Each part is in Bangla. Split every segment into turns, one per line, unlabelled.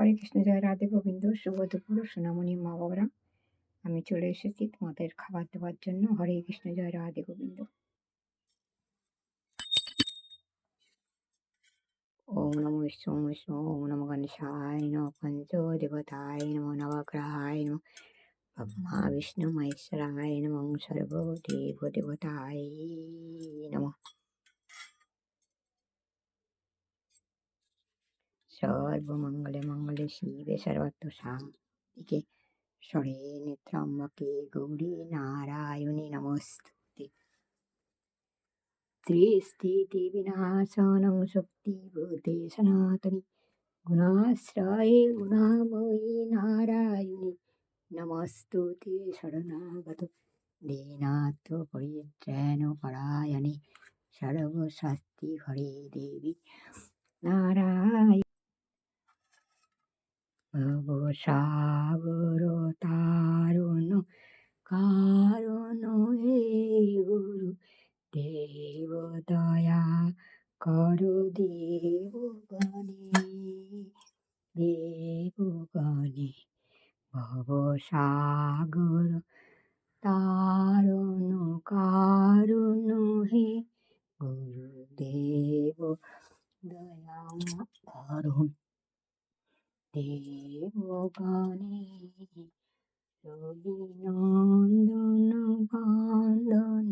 হরে কৃষ্ণ, জয় রাধে গোবিন্দ, শুভ দুপুর, সোনামণি মা বাবারা। আমি চলে এসেছি তোমাদের খাবার দেওয়ার জন্য। হরে কৃষ্ণ, জয় রাধে গোবিন্দ। ওম নমো বিষ্ণু বিষ্ণু ওম নমো গণেশায় নম পঞ্চ দেবতায় নম নবগ্রহায় নম ব্রহ্মা, বিষ্ণু, মহেশ্বরায় নম সর্ব দেব দেবতায় নম। সর্বমঙ্গলে মঙ্গলে শিবে সর্বত্র সাধিকে স্বরে নেত্রাম্বকে গৌরী নারায়ণী নমস্তুতে। ত্রিস্থিতি বিনাশনং শক্তিভূতে সনাতনী গুণাশ্রয়ে গুণাময়ী নারায়ণী নমস্তুতে শরণাগত দীনাথ পরিত্রাণ পরায়ণে সর্বশাস্তি হরে দেবী নারায়ণ। ভবসাগর তারুণ কারণ হে গুরু দেব দয়া করো দেব গণে দেব গণে ভবসাগর তারুণ কারণ হে গুরুদেব দয়া করুন দেবগণে রবি নন্দন বন্দন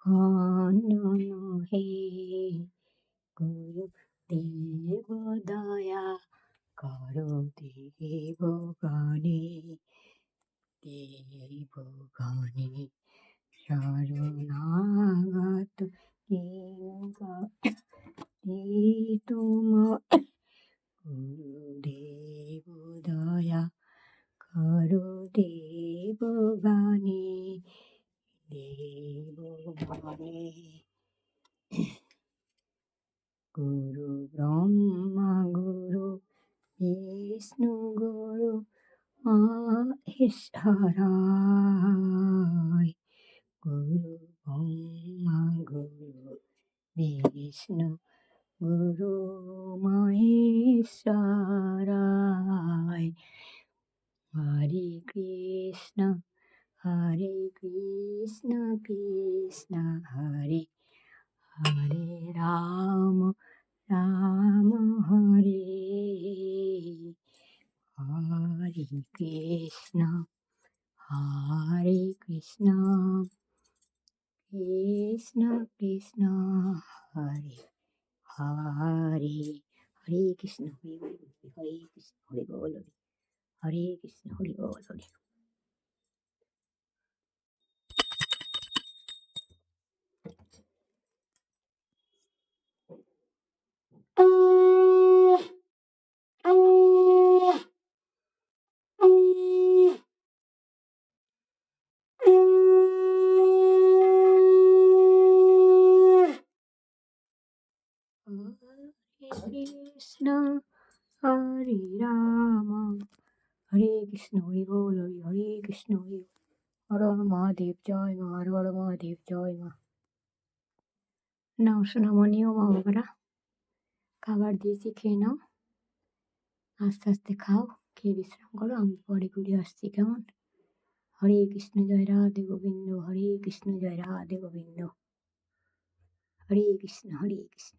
খন্দন হে গুরু দেব দয়া করো দেবগণে দেবগণে শরণাগত গানে গুরু ব্রহ্মা গুরু বিষ্ণু গুরু মহেশ্বরায় গুরু ব্রহ্মা গুরু বিষ্ণু গুরু মহেশ্বরায় হরে কৃষ্ণ ハレクリスナクリスナハリハレラーマラーマハレハレクリスナハリクリスナクリスナクリスナハリハレハリーリスナ、ハリーリスナ、ハリーリスナ、ハリーゴーハリ。ハリーリスナ、ハリーゴーハリ。কৃষ্ণ হরে রাম হরে কৃষ্ণ হরি বল হরি হরে কৃষ্ণ হরি হর হর মহাদেব জয় মা হর হর মহাদেব জয় মা নাও সোনামণি ও মা বাবারা খাবার দিয়েছি খেয়ে নাও আস্তে আস্তে খাও খেয়ে বিশ্রাম করো আমি পরে ঘুরে আসছি কেমন হরে কৃষ্ণ জয় রাধে গোবিন্দ হরে কৃষ্ণ জয় রাধে গোবিন্দ হরে কৃষ্ণ হরে কৃষ্ণ